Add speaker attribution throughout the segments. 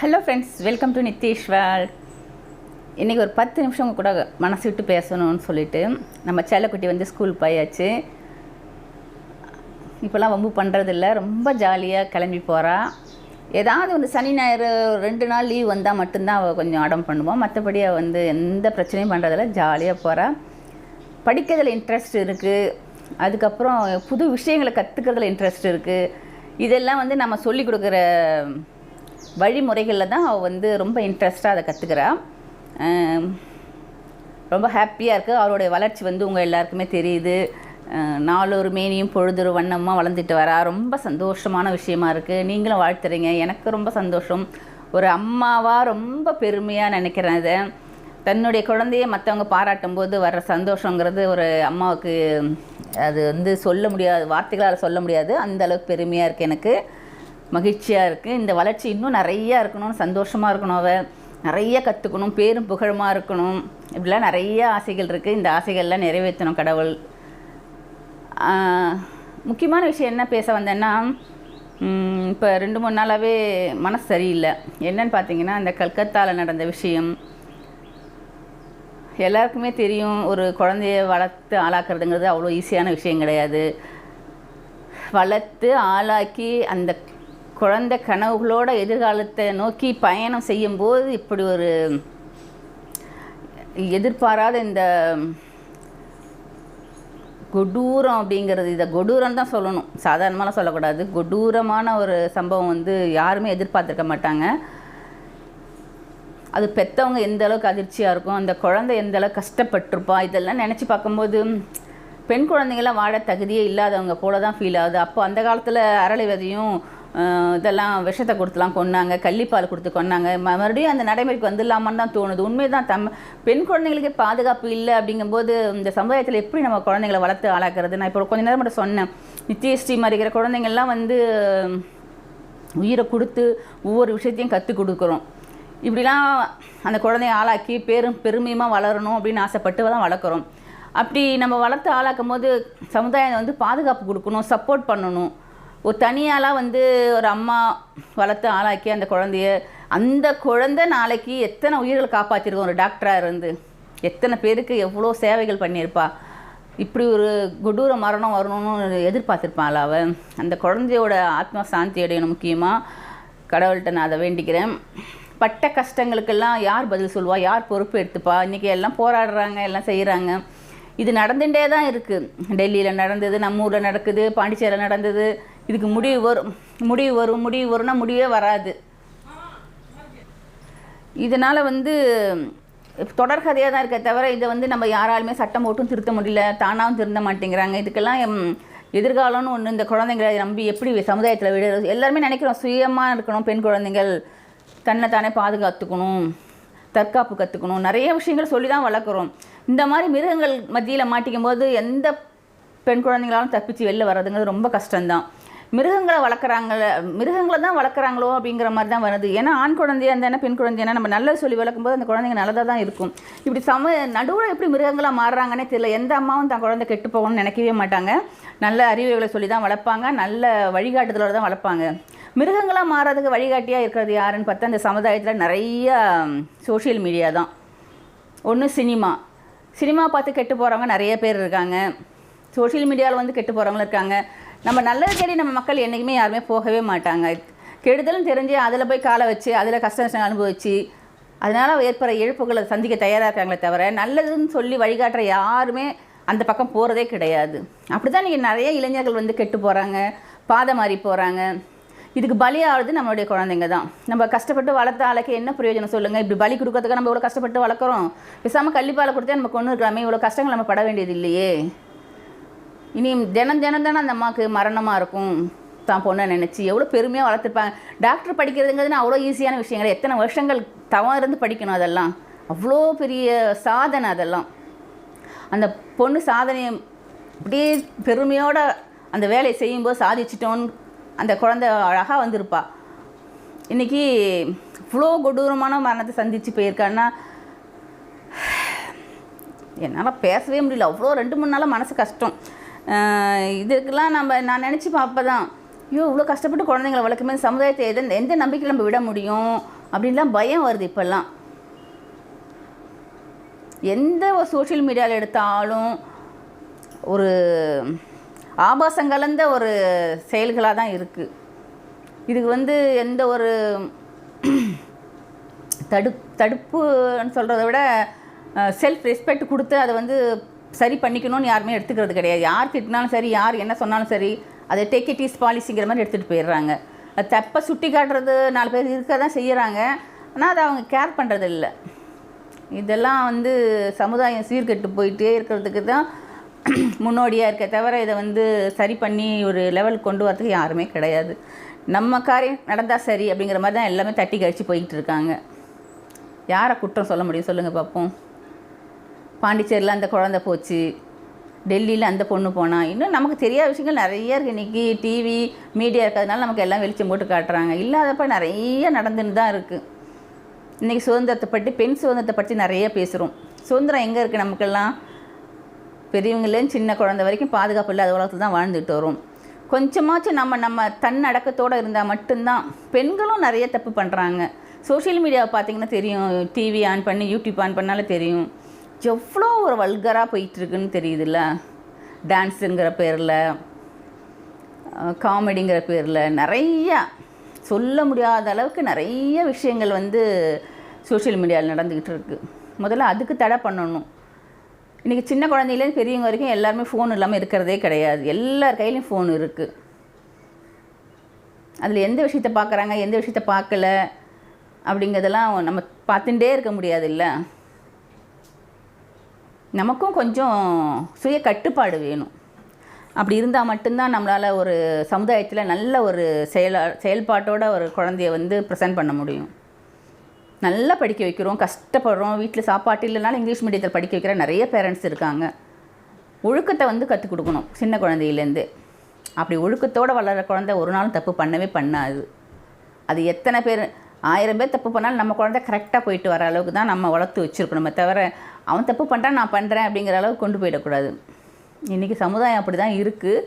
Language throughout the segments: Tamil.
Speaker 1: Hello friends welcome to Nitheeswar இன்றைக்கி ஒரு பத்து நிமிஷம் உங்கள் கூட மனசு விட்டு பேசணும்னு சொல்லிட்டு நம்ம செல்லக்குட்டி வந்து ஸ்கூல் போயாச்சு. இப்போல்லாம் வம்பு பண்ணுறதில்ல ரொம்ப ஜாலியாக கிளம்பி போகிறா ஏதாவது வந்து சனி ஞாயிறு ரெண்டு நாள் லீவ் வந்தால் மட்டும்தான் அவள் கொஞ்சம் அடம் பண்ணுவோம் மற்றபடி அவள் வந்து எந்த பிரச்சனையும் பண்ணுறதில்ல ஜாலியாக போகிறா படிக்கிறதுல இன்ட்ரெஸ்ட் இருக்குது அதுக்கப்புறம் புது விஷயங்களை கற்றுக்கிறதுல இன்ட்ரெஸ்ட் இருக்குது இதெல்லாம் வந்து நம்ம சொல்லி கொடுக்குற வழிமுறைகளில் தான் அவள் வந்து ரொம்ப இன்ட்ரெஸ்ட்டாக அதை கற்றுக்கிறா ரொம்ப ஹாப்பியாக இருக்குது அவருடைய வளர்ச்சி வந்து உங்கள் எல்லாருக்குமே தெரியுது. அஹ் நாளொரு மேனியும் பொழுதொரு வண்ணமாக வளர்ந்துட்டு வரா. ரொம்ப சந்தோஷமான விஷயமா இருக்குது நீங்களும் வாழ்த்துறீங்க. எனக்கு ரொம்ப சந்தோஷம். ஒரு அம்மாவாக ரொம்ப பெருமையாக நினைக்கிறேன் இதை. தன்னுடைய குழந்தைய மற்றவங்க பாராட்டும் போது வர்ற சந்தோஷங்கிறது ஒரு அம்மாவுக்கு அது வந்து சொல்ல முடியாது வார்த்தைகளால் சொல்ல முடியாது. அந்த அளவுக்கு பெருமையாக இருக்குது எனக்கு. மகிழ்ச்சியாக இருக்குது இந்த வளர்ச்சி இன்னும் நிறையா இருக்கணும். சந்தோஷமாக இருக்கணும் அவள் நிறைய கற்றுக்கணும் பேரும் புகழமாக இருக்கணும். இப்படிலாம் நிறைய ஆசைகள் இருக்குது இந்த ஆசைகள்லாம் நிறைவேற்றணும் கடவுள். முக்கியமான விஷயம் என்ன பேச வந்தேன்னா இப்போ ரெண்டு மூணு நாளாகவே மனசு சரியில்லை. என்னன்னு பார்த்தீங்கன்னா இந்த கல்கத்தாவில் நடந்த விஷயம். எல்லாருக்குமே தெரியும் ஒரு குழந்தைய வளர்த்து ஆளாக்குறதுங்கிறது அவ்வளோ ஈஸியான விஷயம் கிடையாது. வளர்த்து ஆளாக்கி அந்த குழந்தை கனவுகளோட எதிர்காலத்தை நோக்கி பயணம் செய்யும்போது இப்படி ஒரு எதிர்பாராத இந்த கொடூரம் அப்படிங்கிறது இதை கொடூரம் தான் சொல்லணும். சாதாரணமாக சொல்லக்கூடாது. கொடூரமான ஒரு சம்பவம் வந்து யாருமே எதிர்பார்த்துருக்க மாட்டாங்க. அது பெற்றவங்க எந்த அளவுக்கு அதிர்ச்சியாக இருக்கும் அந்த குழந்தை எந்த அளவுக்கு கஷ்டப்பட்டிருப்பா இதெல்லாம் நினச்சி பார்க்கும்போது பெண் குழந்தைங்களாம் வாழ தகுதியே இல்லாதவங்க போல தான் ஃபீல் ஆகுது. அப்போ அந்த காலத்தில் அரளி விதையும் இதெல்லாம் விஷத்தை கொடுத்துலாம் கொன்னாங்க கள்ளிப்பால் கொடுத்து கொன்னாங்க. ம- மறுபடியும் அந்த நடைமுறைக்கு வந்துடலாமான்னு தான் தோணுது. உண்மைதான் தம் பெண் குழந்தைகளுக்கே பாதுகாப்பு இல்லை அப்படிங்கும்போது இந்த சமுதாயத்தில் எப்படி நம்ம குழந்தைங்களை வளர்த்து ஆளாக்குறது? நான் இப்போ கொஞ்ச நேரம் மட்டும் சொன்னேன். நித்யஸ்ரீ மாதிரிக்கிற குழந்தைங்கள்லாம் வந்து உயிரை கொடுத்து ஒவ்வொரு விஷயத்தையும் கற்றுக் கொடுக்குறோம். இப்படிலாம் அந்த குழந்தைய ஆளாக்கி பேரும் பெருமையுமாக வளரணும் அப்படின்னு ஆசைப்பட்டு தான் வளர்க்குறோம். அப்படி நம்ம வளர்த்து ஆளாக்கும் போது சமுதாயம் வந்து பாதுகாப்பு கொடுக்கணும் சப்போர்ட் பண்ணணும். ஒரு தனியாளாக வந்து ஒரு அம்மா வளர்த்து ஆளாக்கி அந்த குழந்தைய அந்த குழந்தை நாளைக்கு எத்தனை உயிர்களை காப்பாற்றிருக்கோம் ஒரு டாக்டராக இருந்து. எத்தனை பேருக்கு எவ்வளோ சேவைகள் பண்ணியிருப்பா? இப்படி ஒரு கொடூர மரணம் வரணும்னு எதிர்பார்த்துருப்பாள் அவன். அந்த குழந்தையோட ஆத்மா சாந்தி அடையணும் முக்கியமாக கடவுள்கிட்ட நான் அதை வேண்டிக்கிறேன். பட்ட கஷ்டங்களுக்கெல்லாம் யார் பதில் சொல்லுவா யார் பொறுப்பு எடுத்துப்பா? இன்றைக்கி எல்லாம் போராடுறாங்க எல்லாம் செய்கிறாங்க இது நடந்துகிட்டே தான் இருக்குது டெல்லியில் நடந்தது நம்ம ஊரில் நடக்குது பாண்டிச்சேரியில் நடந்தது. இதுக்கு முடிவு வரும். முடிவு வரும். முடிவு வரும்னா முடிவே வராது. இதனால் வந்து தொடர்கதையாக தான் இருக்கே தவிர இதை வந்து நம்ம யாராலுமே சட்டம் போட்டும் திருத்த முடியல. தானாகவும் திருந்த மாட்டேங்கிறாங்க. இதுக்கெல்லாம் எம், எதிர்காலம்னு ஒன்று இந்த குழந்தைங்களை நம்பி எப்படி சமுதாயத்தில் விட எல்லாருமே நினைக்கிறோம் சுயமாக இருக்கணும் பெண் குழந்தைகள். தன்னை தானே பாதுகாத்துக்கணும் தற்காப்பு கற்றுக்கணும் நிறைய விஷயங்கள் சொல்லி தான் வளர்க்குறோம். இந்த மாதிரி மிருகங்கள் மத்தியில் மாட்டிக்கும் போது எந்த பெண் குழந்தைங்களாலும் தப்பிச்சு வெளில வர்றதுங்கிறது ரொம்ப கஷ்டம்தான். மிருகங்களை வளர்க்குறாங்க மிருகங்களை தான் வளர்க்குறாங்களோ அப்படிங்கிற மாதிரி தான் வருது. ஏன்னா ஆண் குழந்தையா இருந்தானே பெண் குழந்தையா நம்ம நல்லது சொல்லி வளர்க்கும்போது அந்த குழந்தைங்க நல்லதாக தான் இருக்கும். இப்படி சம நடுவில் எப்படி மிருகங்களாக மாறுறாங்கன்னே தெரியல. எந்த அம்மாவும் தன் குழந்தை கெட்டு போகணும்னு நினைக்கவே மாட்டாங்க. நல்ல அறிவுகளை சொல்லி தான் வளர்ப்பாங்க. நல்ல வழிகாட்டுதலோடு தான் வளர்ப்பாங்க. மிருகங்களாக மாறதுக்கு வழிகாட்டியாக இருக்கிறது யாருன்னு பார்த்தா இந்த சமுதாயத்தில் நிறைய சோஷியல் மீடியா தான். ஒன்று சினிமா. சினிமா பார்த்து கெட்டு போகிறவங்க நிறைய பேர் இருக்காங்க. சோஷியல் மீடியாவில் வந்து கெட்டு போகிறவங்களும் இருக்காங்க. நம்ம நல்லது தேடி நம்ம மக்கள் என்றைக்குமே யாருமே போகவே மாட்டாங்க. கெடுதலும் தெரிஞ்சு அதில் போய் காலை வச்சு அதில் கஷ்ட நஷ்டம் அனுபவிச்சு அதனால் ஏற்படுற இழப்புகளை சந்திக்க தயாராக இருக்காங்களே தவிர நல்லதுன்னு சொல்லி வழிகாட்டுற யாருமே அந்த பக்கம் போகிறதே கிடையாது. அப்படி தான் நீங்கள் நிறைய இளைஞர்கள் வந்து கெட்டு போகிறாங்க பாதை மாறி போகிறாங்க இதுக்கு பலியாகிறது நம்மளுடைய குழந்தைங்க தான். நம்ம கஷ்டப்பட்டு வளர்த்த ஆளுக்கு என்ன பிரயோஜனம் சொல்லுங்கள் இப்படி பலி கொடுக்கறதுக்கு நம்ம இவ்வளோ கஷ்டப்பட்டு வளர்க்குறோம். பேசாமல் கள்ளிப்பாலை கொடுத்தே நம்ம கொண்டு இருக்கலாமே இவ்வளோ கஷ்டங்கள் நம்ம பட வேண்டியது இல்லையே. இனி தினம் தினம் தானே அந்த அம்மாவுக்கு மரணமாக இருக்கும். தான் பொண்ணை நினச்சி எவ்வளோ பெருமையாக வளர்த்துருப்பாங்க. டாக்டர் படிக்கிறதுங்கிறதுனா அவ்வளோ ஈஸியான விஷயங்கள். எத்தனை வருஷங்கள் தவம் இருந்து படிக்கணும் அதெல்லாம். அவ்வளோ பெரிய சாதனை அதெல்லாம். அந்த பொண்ணு சாதனையை அப்படியே பெருமையோட அந்த வேலையை செய்யும்போது சாதிச்சிட்டோன்னு அந்த குழந்தை அழகாக வந்திருப்பா. இன்றைக்கி இவ்வளோ கொடூரமான மரணத்தை சந்தித்து போயிருக்கான்னா என்னால் பேசவே முடியல. அவ்வளோ ரெண்டு மூணு நாளாக மனசு கஷ்டம். இதுக்கெல்லாம் நம்ம நான் நினச்சி பார்ப்பதான் ஐயோ இவ்வளோ கஷ்டப்பட்டு குழந்தைங்களை வளர்க்குமே சமுதாயத்தை எது எந்த நம்பிக்கையில் நம்ம விட முடியும்? அப்படின்லாம் பயம் வருது இப்போல்லாம். எந்த ஒரு சோஷியல் மீடியாவில் எடுத்தாலும் ஒரு ஆபாசம் கலந்த ஒரு செயல்களாக தான் இருக்குது இதுக்கு வந்து எந்த ஒரு தடு தடுப்புன்னு சொல்கிறத விட செல்ஃப் ரெஸ்பெக்ட் கொடுத்து அதை வந்து சரி பண்ணிக்கணும்னு யாருமே எடுத்துக்கிறது கிடையாது. யார் திட்டினாலும் சரி யார் என்ன சொன்னாலும் சரி அதை டேக் இட் இஸ் பாலிசிங்கிற மாதிரி எடுத்துகிட்டு போயிடுறாங்க. தப்பை சுட்டி காட்டுறது நாலு பேர் இருக்க தான் செய்கிறாங்க ஆனால் அதை அவங்க கேர் பண்ணுறது இல்லை இதெல்லாம் வந்து சமுதாயம் சீர்கெட்டு போயிட்டே இருக்கிறதுக்கு தான் முன்னோடியாக இருக்க தவிர இதை வந்து சரி பண்ணி ஒரு லெவலுக்கு கொண்டு வரதுக்கு யாருமே கிடையாது. நம்ம காரியம் நடந்தால் சரி அப்படிங்கிற மாதிரி தான் எல்லாமே தட்டி கழிச்சு போய்கிட்டு இருக்காங்க. யாரை குற்றம் சொல்ல முடியும்? சொல்லுங்கள் பார்ப்போம். பாண்டிச்சேரியில் அந்த குழந்தை போச்சு. டெல்லியில் அந்த பொண்ணு போனால் இன்னும் நமக்கு தெரியாத விஷயங்கள் நிறைய இருக்குது இன்றைக்கி டிவி மீடியா இருக்கிறதுனால நமக்கு எல்லாம் வெளிச்சம் போட்டு காட்டுறாங்க. இல்லாதப்ப நிறைய நடந்துன்னு தான் இருக்குது இன்றைக்கி சுதந்திரத்தை பற்றி பெண் சுதந்திரத்தை பற்றி நிறைய பேசுகிறோம் சுதந்திரம் எங்கே இருக்குது நமக்கெல்லாம்? பெரியவங்களேருந்து சின்ன குழந்தை வரைக்கும் பாதுகாப்பு இல்லாத உலகத்தில் தான் வாழ்ந்துட்டு வரும். கொஞ்சமாச்சும் நம்ம நம்ம தன்னடக்கத்தோடு இருந்தால் மட்டும்தான். பெண்களும் நிறைய தப்பு பண்ணுறாங்க சோஷியல் மீடியாவை பார்த்திங்கன்னா தெரியும். டிவி ஆன் பண்ணி யூடியூப் ஆன் பண்ணாலே தெரியும். எவ்வளோ ஒரு வல்கராக போயிட்டுருக்குன்னு தெரியுதுல்ல? டான்ஸுங்கிற பேரில் காமெடிங்கிற பேரில் நிறையா சொல்ல முடியாத அளவுக்கு நிறைய விஷயங்கள் வந்து சோஷியல் மீடியாவில் நடந்துக்கிட்டு இருக்குது முதல்ல அதுக்கு தடை பண்ணணும். இன்றைக்கி சின்ன குழந்தையிலேருந்து பெரியவங்க வரைக்கும் எல்லாருமே ஃபோன் இல்லாமல் இருக்கிறதே கிடையாது. எல்லார் கையிலையும் ஃபோன் இருக்குது அதில் எந்த விஷயத்த பார்க்குறாங்க எந்த விஷயத்த பார்க்கல அப்படிங்கிறதெல்லாம் நம்ம பார்த்துட்டே இருக்க முடியாது இல்லை நமக்கும் கொஞ்சம் சுய கட்டுப்பாடு வேணும். அப்படி இருந்தால் மட்டும்தான் நம்மளால் ஒரு சமுதாயத்தில் நல்ல ஒரு செயலா செயல்பாட்டோட ஒரு குழந்தைய வந்து ப்ரெசென்ட் பண்ண முடியும். நல்லா படிக்க வைக்கிறோம் கஷ்டப்படுறோம் வீட்டில் சாப்பாட்டு இல்லைனாலும் இங்கிலீஷ் மீடியத்தில் படிக்க வைக்கிற நிறைய பேரண்ட்ஸ் இருக்காங்க. ஒழுக்கத்தை வந்து கற்றுக் கொடுக்கணும் சின்ன குழந்தையிலேருந்து. அப்படி ஒழுக்கத்தோடு வளர்கிற குழந்தை ஒரு நாளும் தப்பு பண்ணவே பண்ணாது. அது எத்தனை பேர் ஆயிரம் பேர் தப்பு பண்ணாலும் நம்ம குழந்தை கரெக்டாக போயிட்டு வர அளவுக்கு தான் நம்ம வளர்த்து வச்சுருக்கணுமே தவிர அவன் தப்பு பண்ணுறான் நான் பண்ணுறேன் அப்படிங்கிற அளவுக்கு கொண்டு போயிடக்கூடாது. இன்றைக்கி சமுதாயம் அப்படி தான் இருக்குது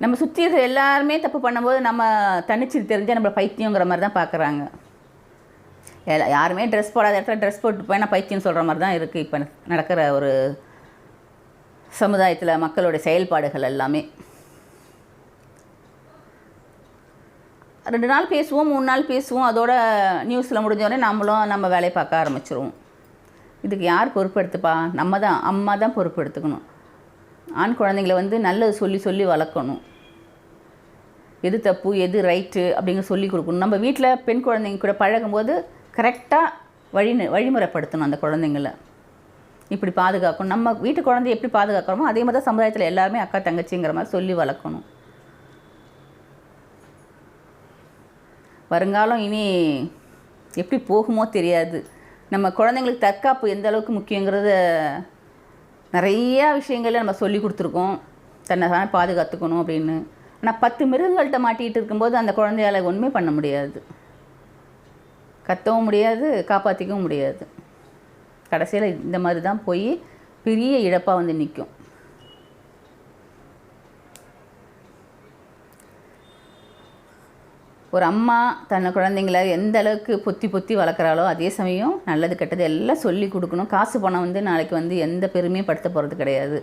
Speaker 1: நம்ம சுற்றி இருக்கிற எல்லாருமே தப்பு பண்ணும்போது நம்ம தனிச்சு தெரிஞ்சால் நம்மளை பைத்தியங்கிற மாதிரி தான் பார்க்குறாங்க எல்லா- யாருமே ட்ரெஸ் போடாத இடத்துல ட்ரெஸ் போட்டு போய் நான் பைத்தியம் சொல்கிற மாதிரி தான் இருக்குது இப்போ நடக்கிற ஒரு சமுதாயத்தில் மக்களுடைய செயல்பாடுகள் எல்லாமே. ரெண்டு நாள் பேசுவோம் மூணு நாள் பேசுவோம் அதோட நியூஸில் முடிஞ்சோடனே நம்மளும் நம்ம வேலையை பார்க்க ஆரம்பிச்சிருவோம். இதுக்கு யார் பொறுப்பெடுத்துப்பா? நம்ம தான் அம்மா தான் பொறுப்பெடுத்துக்கணும். ஆண் குழந்தைங்கள வந்து நல்லது சொல்லி சொல்லி வளர்க்கணும். எது தப்பு எது ரைட்டு அப்படிங்கிற சொல்லி கொடுக்கணும். நம்ம வீட்டில் பெண் குழந்தைங்க கூட பழகும்போது கரெக்டாக வழி வழிமுறைப்படுத்தணும் அந்த குழந்தைங்கள. இப்படி பாதுகாக்கணும். நம்ம வீட்டு குழந்தைய எப்படி பாதுகாக்கிறோமோ அதே மாதிரி தான் சமுதாயத்தில் எல்லாருமே அக்கா தங்கச்சிங்கிற மாதிரி சொல்லி வளர்க்கணும். வருங்காலம் இனி எப்படி போகுமோ தெரியாது. நம்ம குழந்தைங்களுக்கு தற்காப்பு எந்த அளவுக்கு முக்கியங்கிறத நிறையா விஷயங்களில் நம்ம சொல்லி கொடுத்துருக்கோம். தன்னை தானே பாதுகாத்துக்கணும் அப்படின்னு. ஆனால் பத்து மிருகங்கள்கிட்ட மாட்டிகிட்டு இருக்கும்போது அந்த குழந்தையால் ஒன்றுமே பண்ண முடியாது. கத்தவும் முடியாது காப்பாற்றிக்கவும் முடியாது. கடைசியில் இந்த மாதிரி தான் போய் பெரிய இழப்பாக வந்து நிற்கும் ஒரு அம்மா தன்னை குழந்தைங்கள எந்த அளவுக்கு பொத்தி பொத்தி வளர்க்குறாளோ அதே சமயம் நல்லது கெட்டது எல்லாம் சொல்லி கொடுக்கணும். காசு பணம் வந்து நாளைக்கு வந்து எந்த பெருமையும் படுத்த போகிறது கிடையாது.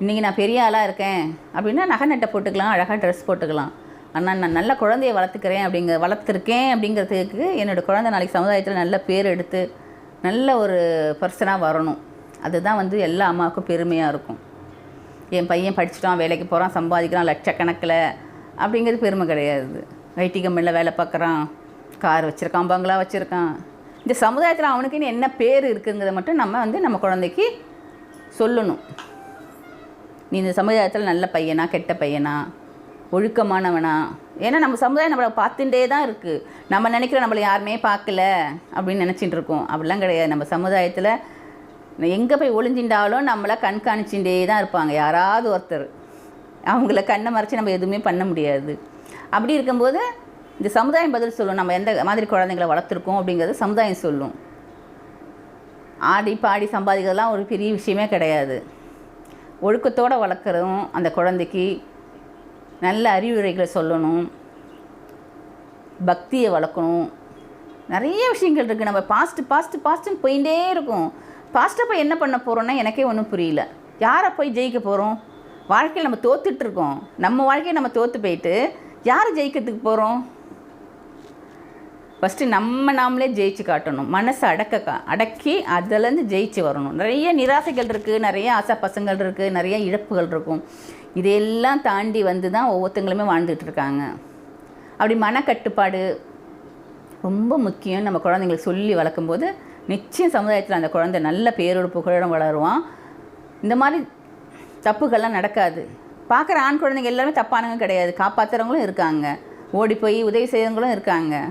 Speaker 1: இன்றைக்கி நான் பெரிய ஆளாக இருக்கேன் அப்படின்னா நகை நட்டை போட்டுக்கலாம் அழகாக ட்ரெஸ் போட்டுக்கலாம். ஆனால் நான் நல்ல குழந்தைய வளர்த்துக்கிறேன் அப்படிங்கிற வளர்த்துருக்கேன் அப்படிங்கிறதுக்கு என்னோடய குழந்தை நாளைக்கு சமுதாயத்தில் நல்ல பேர் எடுத்து நல்ல ஒரு பர்சனாக வரணும். அதுதான் வந்து எல்லா அம்மாவுக்கும் பெருமையாக இருக்கும். என் பையன் படிச்சுட்டான் வேலைக்கு போகிறான் சம்பாதிக்கிறான் லட்சக்கணக்கில் அப்படிங்கிறது பெருமை கிடையாது. ஐடி கம்பெனியில் வேலை பார்க்குறான். கார் வச்சுருக்கான் பங்களா வச்சுருக்கான். இந்த சமுதாயத்தில் அவனுக்குன்னு என்ன பேர் இருக்குங்கிறத மட்டும் நம்ம வந்து நம்ம குழந்தைக்கு சொல்லணும். நீ இந்த சமுதாயத்தில் நல்ல பையனா கெட்ட பையனா ஒழுக்கமானவனா? ஏன்னா நம்ம சமுதாயம் நம்மளை பார்த்துட்டே தான் இருக்குது நம்ம நினைக்கிற நம்மளை யாருமே பார்க்கல அப்படின்னு நினச்சிட்டு இருக்கோம். அப்படிலாம் கிடையாது. நம்ம சமுதாயத்தில் எங்கே போய் ஒளிஞ்சின்றாலும் நம்மளை கண்காணிச்சுட்டே தான் இருப்பாங்க. யாராவது ஒருத்தர். அவங்கள கண்ணை மறைச்சி நம்ம எதுவுமே பண்ண முடியாது. அப்படி இருக்கும்போது இந்த சமுதாயம் பதில் சொல்லும். நம்ம எந்த மாதிரி குழந்தைங்களை வளர்த்துருக்கோம் அப்படிங்கிறது சமுதாயம் சொல்லும். ஆடி பாடி சம்பாதிக்கிறதுலாம் ஒரு பெரிய விஷயமே கிடையாது. ஒழுக்கத்தோடு வளர்க்குறதும் அந்த குழந்தைக்கு நல்ல அறிவுரைகளை சொல்லணும். பக்தியை வளர்க்கணும். நிறைய விஷயங்கள் இருக்குது நம்ம பாஸ்ட்டு பாஸ்ட்டு பாஸ்ட்டுன்னு போயிட்டே இருக்கும். பாஸ்ட்டை போய் என்ன பண்ண போகிறோன்னா எனக்கே ஒன்றும் புரியல. யாரை போய் ஜெயிக்க போகிறோம் வாழ்க்கையில் நம்ம தோத்துட்ருக்கோம் நம்ம வாழ்க்கையை நம்ம தோற்று போயிட்டு யார் ஜெயிக்கிறதுக்கு போகிறோம் ஃபஸ்ட்டு நம்ம நாமளே ஜெயிச்சு காட்டணும். மனசை அடக்க கா அடக்கி அதுலேருந்து ஜெயிச்சு வரணும். நிறைய நிராசைகள் இருக்குது நிறைய ஆசா பசங்கள் இருக்குது நிறைய இழப்புகள் இருக்கும். இதையெல்லாம் தாண்டி வந்து தான் ஒவ்வொருத்தங்களுமே வாழ்ந்துட்டு இருக்காங்க. அப்படி மனக்கட்டுப்பாடு ரொம்ப முக்கியம் நம்ம குழந்தைங்களுக்கு சொல்லி வளர்க்கும்போது நிச்சயம் சமுதாயத்தில் அந்த குழந்தை நல்ல பேரோடு புகழோடு வளருவான். இந்த மாதிரி தப்புகள்லாம் நடக்காது. பார்க்குற ஆண் குழந்தைங்க எல்லாருமே தப்பானவங்க கிடையாது. காப்பாற்றுறவங்களும் இருக்காங்க. ஓடி போய் உதவி செய்கிறவங்களும் இருக்காங்க.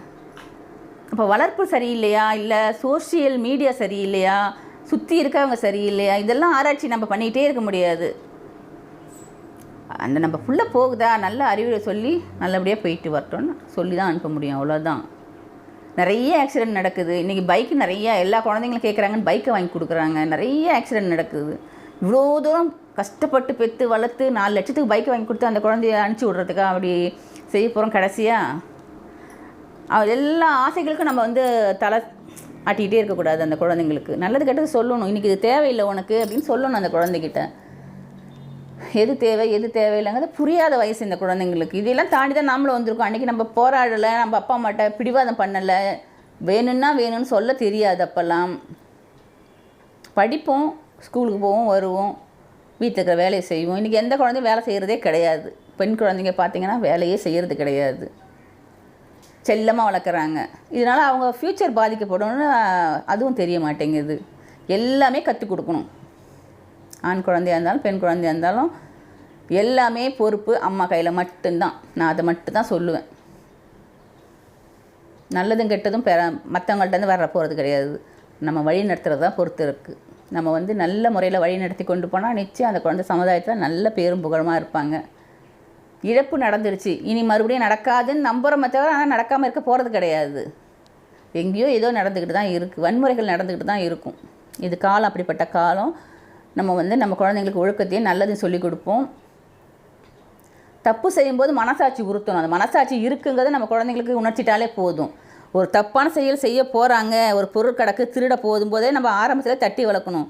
Speaker 1: அப்போ வளர்ப்பு சரியில்லையா? இல்லை சோஷியல் மீடியா சரியில்லையா? சுற்றி இருக்கவங்க சரியில்லையா? இதெல்லாம் ஆராய்ச்சி நம்ம பண்ணிகிட்டே இருக்க முடியாது. அந்த நம்ம ஃபுல்லாக போகுதா? நல்ல அறிவுரை சொல்லி நல்லபடியாக போயிட்டு வரட்டோன்னு சொல்லி தான் அனுப்ப முடியும். அவ்வளோதான் நிறைய ஆக்சிடென்ட் நடக்குது. இன்றைக்கி பைக்கு நிறையா எல்லா குழந்தைங்களும் கேட்குறாங்கன்னு பைக்கை வாங்கி கொடுக்குறாங்க. நிறைய ஆக்சிடென்ட் நடக்குது. இவ்வளோ தூரம் கஷ்டப்பட்டு பெற்று வளர்த்து நாலு லட்சத்துக்கு பைக் வாங்கி கொடுத்து அந்த குழந்தைய அனுப்பிச்சி விட்றதுக்கா அப்படி செய்ய போகிறோம் கடைசியாக எல்லா ஆசைகளுக்கும் நம்ம வந்து தலை ஆட்டிக்கிட்டே இருக்கக்கூடாது அந்த குழந்தைங்களுக்கு. நல்லது கெட்டது சொல்லணும். இன்றைக்கி இது தேவையில்லை உனக்கு அப்படின்னு சொல்லணும் அந்த குழந்தைகிட்ட. எது தேவை எது தேவையில்லைங்கிறது புரியாத வயசு இந்த குழந்தைங்களுக்கு. இதெல்லாம் தாண்டி தான் நாமளும் வந்திருக்கோம். அன்றைக்கி நம்ம போராடலை நம்ம அப்பா அம்மாட்ட பிடிவாதம் பண்ணலை. வேணும்னா வேணும்னு சொல்ல தெரியாது அப்போல்லாம். படிப்போம் ஸ்கூலுக்கு போவோம் வருவோம். வீட்டில் இருக்கிற வேலையை செய்வோம். இன்றைக்கி எந்த குழந்தையும் வேலை செய்கிறதே கிடையாது. பெண் குழந்தைங்க பார்த்தீங்கன்னா வேலையே செய்கிறது கிடையாது. செல்லமாக வளர்க்குறாங்க. இதனால் அவங்க ஃப்யூச்சர் பாதிக்கப்படும்னு அதுவும் தெரிய மாட்டேங்குது. எல்லாமே கற்றுக் கொடுக்கணும். ஆண் குழந்தையாக இருந்தாலும் பெண் குழந்தையா இருந்தாலும் எல்லாமே பொறுப்பு அம்மா கையில் மட்டும்தான். நான் அதை மட்டும் தான் சொல்லுவேன். நல்லதும் கெட்டதும் பெற மற்றவங்கள்ட்டேருந்து வர போகிறது கிடையாது. நம்ம வழி நடத்துகிறது தான் பொறுத்து இருக்குது நம்ம வந்து நல்ல முறையில் வழி நடத்தி கொண்டு போனால் நிச்சயம் அந்த குழந்தை சமுதாயத்தில் நல்ல பேரும் புகழமாக இருப்பாங்க. இழப்பு நடந்துருச்சு. இனி மறுபடியும் நடக்காதுன்னு நம்புகிறோமே தவிர ஆனால் நடக்காமல் இருக்க போகிறது கிடையாது. எங்கேயோ ஏதோ நடந்துக்கிட்டு தான் இருக்குது வன்முறைகள் நடந்துக்கிட்டு தான் இருக்கும். இது காலம் அப்படிப்பட்ட காலம். நம்ம வந்து நம்ம குழந்தைங்களுக்கு ஒழுக்கத்தையும் நல்லதையும் சொல்லிக் கொடுப்போம். தப்பு செய்யும்போது மனசாட்சி உறுத்தணும். அந்த மனசாட்சி இருக்குங்கிறத நம்ம குழந்தைங்களுக்கு உணர்ச்சிட்டாலே போதும். ஒரு தப்பான செயல் செய்ய போகிறாங்க ஒரு பொருள் கிடக்கு திருட போதும் போதே நம்ம ஆரம்பத்தில் தட்டி வளர்க்கணும்.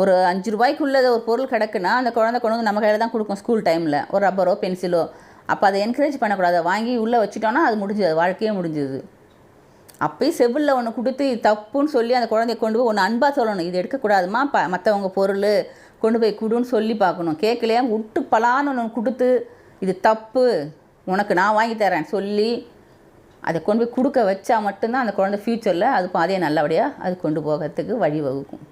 Speaker 1: ஒரு அஞ்சு ரூபாய்க்குள்ள ஒரு பொருள் கிடக்குன்னா அந்த குழந்தை கொண்டு வந்து நம்ம கையில் தான் கொடுக்கும் ஸ்கூல் டைமில் ஒரு ரப்பரோ பென்சிலோ அப்போ அதை என்கரேஜ் பண்ணக்கூடாது. அதை வாங்கி உள்ளே வச்சுட்டோன்னா அது முடிஞ்சது வாழ்க்கையே முடிஞ்சது. அப்பயும் செவிலில் ஒன்று கொடுத்து தப்புன்னு சொல்லி அந்த குழந்தைய கொண்டு போய் ஒன்று அன்பாக சொல்லணும். இது எடுக்கக்கூடாதுமா ப மற்றவங்க பொருள் கொண்டு போய் கொடுன்னு சொல்லி பார்க்கணும். கேட்கலையா விட்டு பலான்னு ஒன்று கொடுத்து இது தப்பு. உனக்கு நான் வாங்கி தரேன் சொல்லி அதை கொண்டு போய் கொடுக்க வச்சா மட்டும்தான் அந்த குழந்தை ஃப்யூச்சரில் அது பாதையை நல்லபடியாக அது கொண்டு போகிறதுக்கு வழிவகுக்கும்.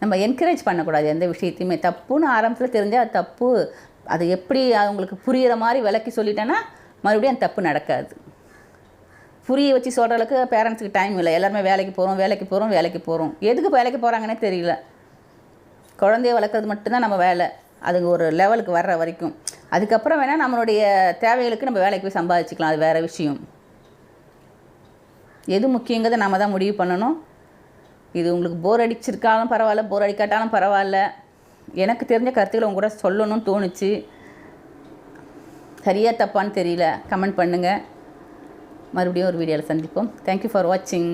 Speaker 1: நம்ம என்கரேஜ் பண்ணக்கூடாது எந்த விஷயத்தையுமே. தப்புன்னு ஆரம்பத்தில் தெரிஞ்சால் அது தப்பு. அது எப்படி அவங்களுக்கு புரிகிற மாதிரி விளக்கி சொல்லிட்டேன்னா மறுபடியும் அந்த தப்பு நடக்காது. புரிய வச்சு சொல்கிற அளவுக்கு பேரண்ட்ஸுக்கு டைம் இல்லை. எல்லாருமே வேலைக்கு போகிறோம் வேலைக்கு போகிறோம் வேலைக்கு போகிறோம் எதுக்கு வேலைக்கு போகிறாங்கன்னே தெரியல. குழந்தைய வளர்க்குறது மட்டும்தான் நம்ம வேலை. அதுங்க ஒரு லெவலுக்கு வர்ற வரைக்கும். அதுக்கப்புறம் வேணால் நம்மளுடைய தேவைகளுக்கு நம்ம வேலைக்கு போய் சம்பாதிச்சிக்கலாம். அது வேறு விஷயம். எது முக்கியங்கிறத நம்ம தான் முடிவு பண்ணணும். இது உங்களுக்கு போர் அடிச்சிருக்காலும் பரவாயில்ல போர் அடிக்காட்டாலும் பரவாயில்ல. எனக்கு தெரிஞ்ச கருத்துக்களை உங்க கூட சொல்லணும்னு தோணுச்சு. சரியா தப்பான்னு தெரியல. கமெண்ட் பண்ணுங்கள் மறுபடியும் ஒரு வீடியோவில் சந்திப்போம். தேங்க்யூ ஃபார் வாட்சிங்